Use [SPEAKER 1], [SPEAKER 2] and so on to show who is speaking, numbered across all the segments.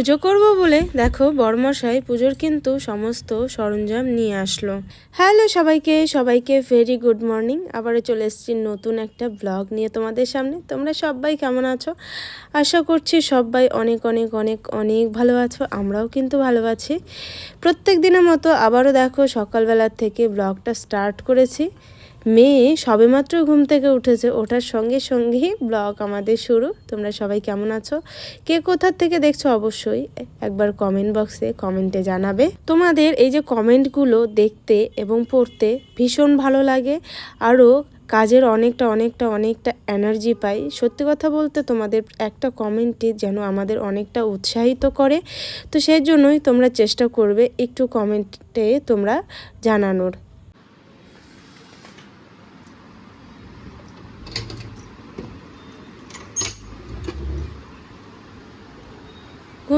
[SPEAKER 1] পুজো করব বলে দেখো বড়মশাই পুজোর কিন্তু সমস্ত সরঞ্জাম নিয়ে আসলো। হ্যালো সবাইকে সবাইকে ভেরি গুড মর্নিং আবারও চলে এসেছি নতুন একটা ব্লগ নিয়ে তোমাদের সামনে। তোমরা সবাই কেমন আছো? আশা করছি সবাই অনেক অনেক অনেক অনেক ভালো আছো। আমরাও কিন্তু ভালো আছি। প্রত্যেক দিনের মতো আবারও দেখো সকালবেলার থেকে ব্লগটা স্টার্ট করেছি। মেয়ে সবেমাত্র ঘুম থেকে উঠেছে। ওঠার সঙ্গে সঙ্গেই ব্লগ আমাদের শুরু। তোমরা সবাই কেমন আছো? কে কোথার থেকে দেখছ অবশ্যই একবার কমেন্ট বক্সে কমেন্টে জানাবে। তোমাদের এই যে কমেন্টগুলো দেখতে এবং পড়তে ভীষণ ভালো লাগে। আরও কাজের অনেকটা অনেকটা অনেকটা এনার্জি পাই। সত্যি কথা বলতে তোমাদের একটা কমেন্টই যেন আমাদের অনেকটা উৎসাহিত করে। তো সেই জন্যই তোমরা চেষ্টা করবে একটু কমেন্টে তোমরা জানানোর।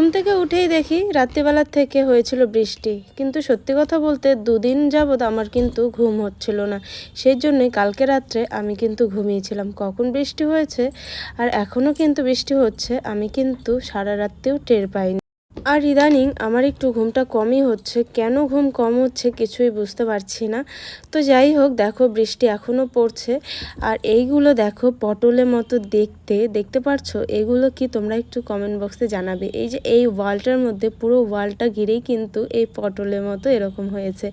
[SPEAKER 1] ঘুম থেকে উঠেই দেখি রাত্রিবেলার থেকে হয়েছিল বৃষ্টি। কিন্তু সত্যি কথা বলতে দুদিন যাবৎ আমার কিন্তু ঘুম হচ্ছিল না। সেই জন্যই কালকে রাত্রে আমি কিন্তু ঘুমিয়েছিলাম। কখন বৃষ্টি হয়েছে আর এখনও কিন্তু বৃষ্টি হচ্ছে, আমি কিন্তু সারা রাত্রেও টের পাইনি। আর ইদানিং আমার একটু ঘুমটা কমই হচ্ছে। কেন ঘুম কম হচ্ছে কিছুই বুঝতে পারছি না। তো যাই হোক, দেখো বৃষ্টি এখনও পড়ছে। আর এইগুলো দেখো পটলের মতো দেখতে। দেখতে পারছ? এগুলো কি তোমরা একটু কমেন্ট বক্সে জানাবে। এই যে এই ওয়ালটার মধ্যে পুরো ওয়ালটা ঘিরেই কিন্তু এই পটলের মতো এরকম হয়েছে।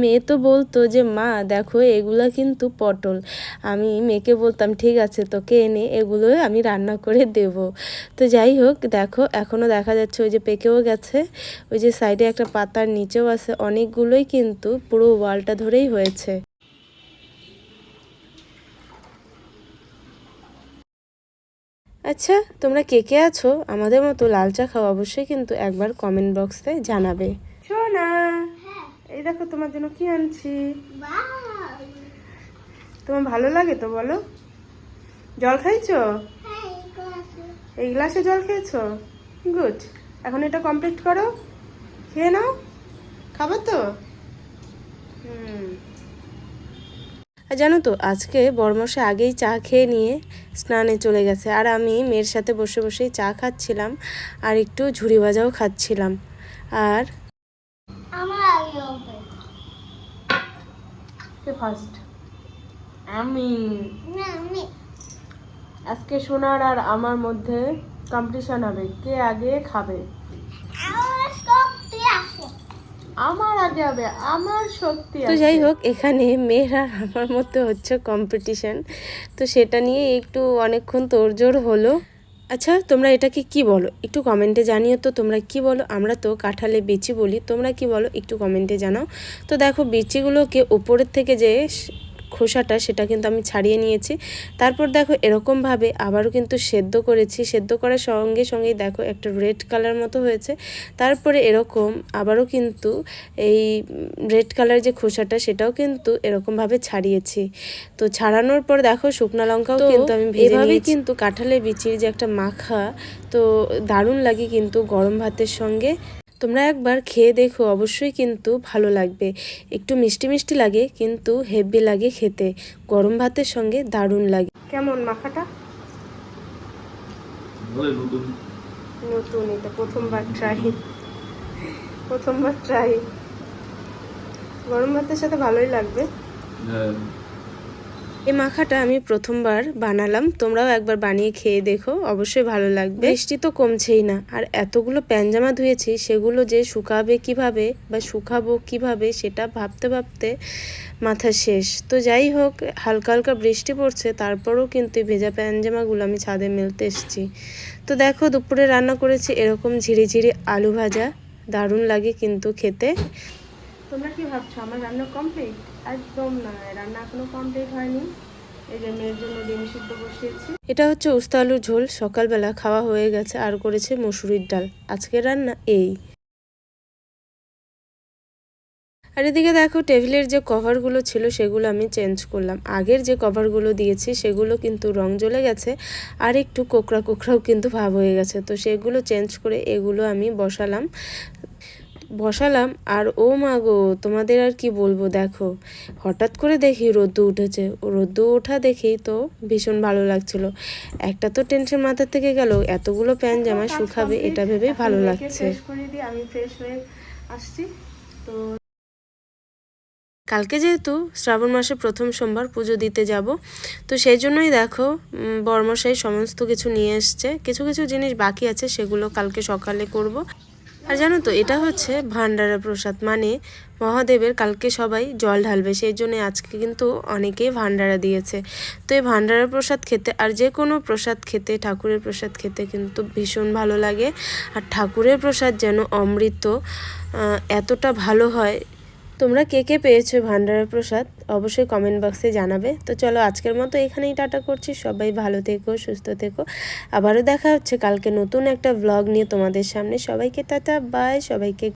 [SPEAKER 1] মেয়ে তো বলতো যে, মা, দেখো এগুলো কিন্তু পটল। আমি মেয়েকে বলতাম, ঠিক আছে, তোকে এনে এগুলো আমি রান্না করে দেব। তো যাই হোক, দেখো এখনও দেখা যাচ্ছে ওই যে পেকেও গেছে। ওই যে সাইডে একটা পাতার নিচেও আছে। অনেকগুলোই কিন্তু পুরো ওয়ালটা ধরেই হয়েছে। আচ্ছা তোমরা কে কে আছো? আমাদের মতো লাল চা খাও অবশ্যই কিন্তু একবার কমেন্ট বক্সে জানাবে। শোনা এই দেখো তোমার জন্য কি আনছি? তোমার ভালো লাগে তো বলো? জল খাইছো? এই গ্লাসে জল খেয়েছো? গুড এখন এটা কমপ্লিট করো। খেয়ে নাও। খাবার তো? হুম। আর জানো তো আজকে বরমশা আগেই চা খেয়ে নিয়ে স্নানে চলে গেছে। আর আমি মেয়ের সাথে বসে বসেই চা খাচ্ছিলাম আর একটু ঝুড়ি ভাজাও খাচ্ছিলাম। আর ফার্স্ট আমি। আজকে সোনার আর আমার মধ্যে কম্পিটিশন হবে। কে আগে খাবে?
[SPEAKER 2] আমার
[SPEAKER 1] আমার আগে হবে আমার শক্তি তো যাই হোক এখানে মেয়েরা আমার মধ্যে হচ্ছে কম্পিটিশন তো সেটা নিয়ে একটু অনেকক্ষণ তোড়জোড় হলো। আচ্ছা তোমরা এটাকে কি বলো? একটু কমেন্টে জানিও তো তোমরা কি বলো? আমরা তো কাঁঠালে বিচি বলি তোমরা কি বলো? একটু কমেন্টে জানাও। তো দেখো বিচিগুলোকে উপরের থেকে যে খোসাটা সেটা কিন্তু আমি ছাড়িয়ে নিয়েছি। তারপর দেখো এরকমভাবে আবারও কিন্তু সেদ্ধ করেছি। সেদ্ধ করার সঙ্গে সঙ্গেই দেখো একটা রেড কালার মতো হয়েছে। তারপরে এরকম আবারও কিন্তু এই রেড কালার যে খোসাটা সেটাও কিন্তু এরকমভাবে ছাড়িয়েছি। তো ছাড়ানোর পর দেখো শুকনো লঙ্কাও কিন্তু আমি ভেজে কিন্তু কাঁঠালের বিচির যে একটা মাখা তো দারুণ লাগে কিন্তু গরম ভাতের সঙ্গে। তোমরা একবার খেয়ে দেখো অবশ্যই কিন্তু ভালো লাগবে। একটু মিষ্টি মিষ্টি লাগে কিন্তু হেভি লাগে খেতে। গরম ভাতের সঙ্গে দারুণ লাগে। কেমন মাখাটা?
[SPEAKER 3] নতুন।
[SPEAKER 1] এটা প্রথমবার ট্রাই প্রথমবার ট্রাই গরম ভাতের সাথে ভালোই লাগবে।
[SPEAKER 3] হ্যাঁ।
[SPEAKER 1] এই মাখাটা আমি প্রথমবার বানালাম। তোমরাও একবার বানিয়ে খেয়ে দেখো, অবশ্যই ভালো লাগবে। বৃষ্টি তো কমছেই না, আর এতগুলো প্যানজামা ধুয়েছি, সেগুলো যে শুকাবে কীভাবে বা শুকাবো কীভাবে সেটা ভাবতে ভাবতে মাথা শেষ। তো যাই হোক, হালকা হালকা বৃষ্টি পড়ছে, তারপরেও কিন্তু ভেজা প্যানজামাগুলো আমি ছাদে মেলতে এসেছি। তো দেখো, দুপুরে রান্না করেছি এরকম ঝিরিঝিরি আলু ভাজা। দারুণ লাগে কিন্তু খেতে। তোমরা কি ভাবছ? আমার রান্না কমপ্লিট একদম না, রান্না এখনও কমপ্লিট হয়নি। এটা হচ্ছে উস্তা আলুর ঝোল। সকালবেলা খাওয়া হয়ে গেছে আর করেছে মসুরির ডাল। আজকে রান্না এই। আর এদিকে দেখো, টেবিলের যে কভারগুলো ছিল সেগুলো আমি চেঞ্জ করলাম। আগের যে কভারগুলো দিয়েছি সেগুলো কিন্তু রং জ্বলে গেছে আর একটু কোকড়া কোকড়াও কিন্তু ভাব হয়ে গেছে। তো সেগুলো চেঞ্জ করে এগুলো আমি বসালাম। বসালাম আর ও মা গো তোমাদের আর কি বলব দেখো। হঠাৎ করে দেখি রোদ্দু উঠেছে। ও রোদ্দু ওঠা দেখেই তো ভীষণ ভালো লাগছিল। একটা তো টেনশন মাথার থেকে গেল এতগুলো প্যান্ট জামা শুকাবে এটা ভেবে ভালো লাগছে।
[SPEAKER 3] আমি ফ্রেশ হয়ে আসছি। তো
[SPEAKER 1] কালকে যেহেতু শ্রাবণ মাসে প্রথম সোমবার পুজো দিতে যাব তো সেই জন্যই দেখো বর্মশাই সমস্ত কিছু নিয়ে এসছে। কিছু কিছু জিনিস বাকি আছে সেগুলো কালকে সকালে করব। আর জানো তো, এটা হচ্ছে ভান্ডারা প্রসাদ। মানে মহাদেবের কালকে সবাই জল ঢালবে, সেই জন্য আজকে কিন্তু অনেকেই ভান্ডারা দিয়েছে। তো এই ভান্ডারা প্রসাদ খেতে, আর যে কোনো প্রসাদ খেতে, ঠাকুরের প্রসাদ খেতে কিন্তু ভীষণ ভালো লাগে। আর ঠাকুরের প্রসাদ যেন অমৃত এতটা ভালো হয় তোমরা কে কে পেয়েছ ভান্ডারের প্রসাদ, অবশ্যই কমেন্ট বক্সে জানাবে। তো চলো আজকের মতো এখানেই টাটা করছি। সবাই ভালো থেকো, সুস্থ থেকো। আবারও দেখা হচ্ছে কালকে নতুন একটা ব্লগ নিয়ে তোমাদের সামনে। সবাইকে টাটা বাই সবাইকে